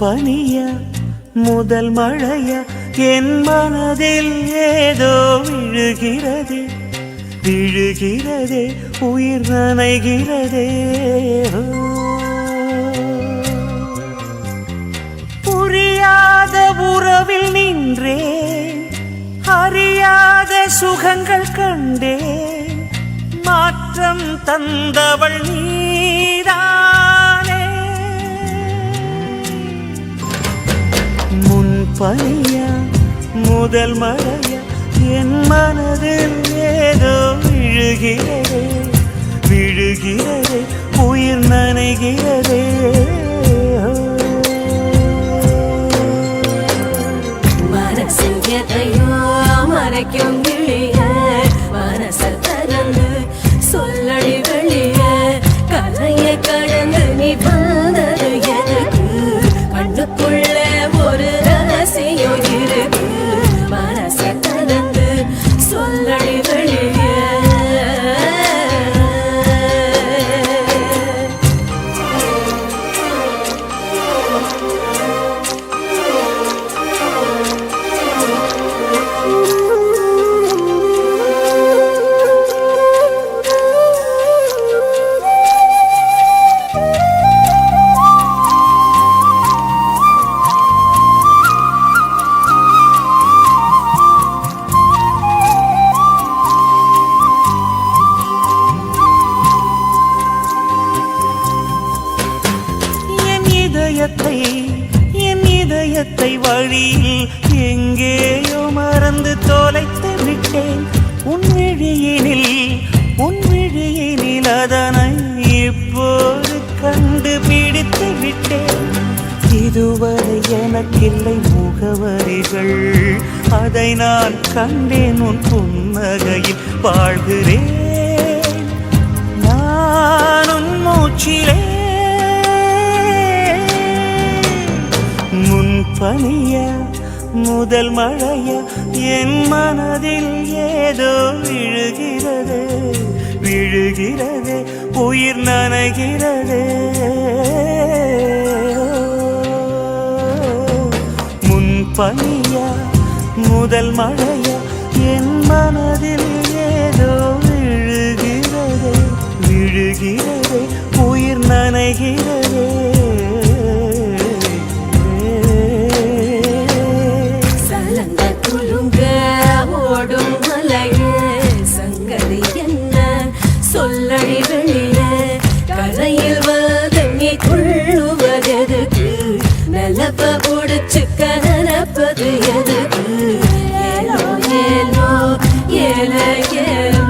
பனிய முதல் மழைய என் மனதில் ஏதோ விழுகிறதே விழுகிறதே உயிர் நனைகிறதே. புரியாத உறவில் நின்றேன் அறியாத சுகங்கள் கண்டேன் மாற்றம் தந்தவள் நீதான். பனியா முதல் மழையா என் மனதில் ஏதோ விழுகிறதே விழுகிறதே உயிர் நனைகிறதே. இதயத்தை வழியில் எங்கேயோ மறந்து தொலைத்து விட்டேன். உன் விழியினில் உன் விழியினில் அதனை இப்போது கண்டுபிடித்து விட்டேன். இதுவரை எனக்கில்லை முகவரிகள். அதை நான் கண்டேன் உன் புன்னகையில் வாழ்கிறேன். பனிய முதல் மழைய என் மனதில் ஏதோ விழுகிறது விழுகிறது உயிர் நனைகிறது. முன் பனிய முதல் மழைய என் மனதில் ஏதோ விழுகிறது விழுகிறது உயிர் நனைகிறது. ஒழுங்க ஓடும் மலையே சங்கதி என்ன? சொல்லடி வெளிய கரையில் வாதங்கி கொள்ளுவதெதுக்கு? நல்லப்ப பிடிச்சு கலப்பது எதுக்கு? ஏலோ ஏலோ ஏல ஏலோ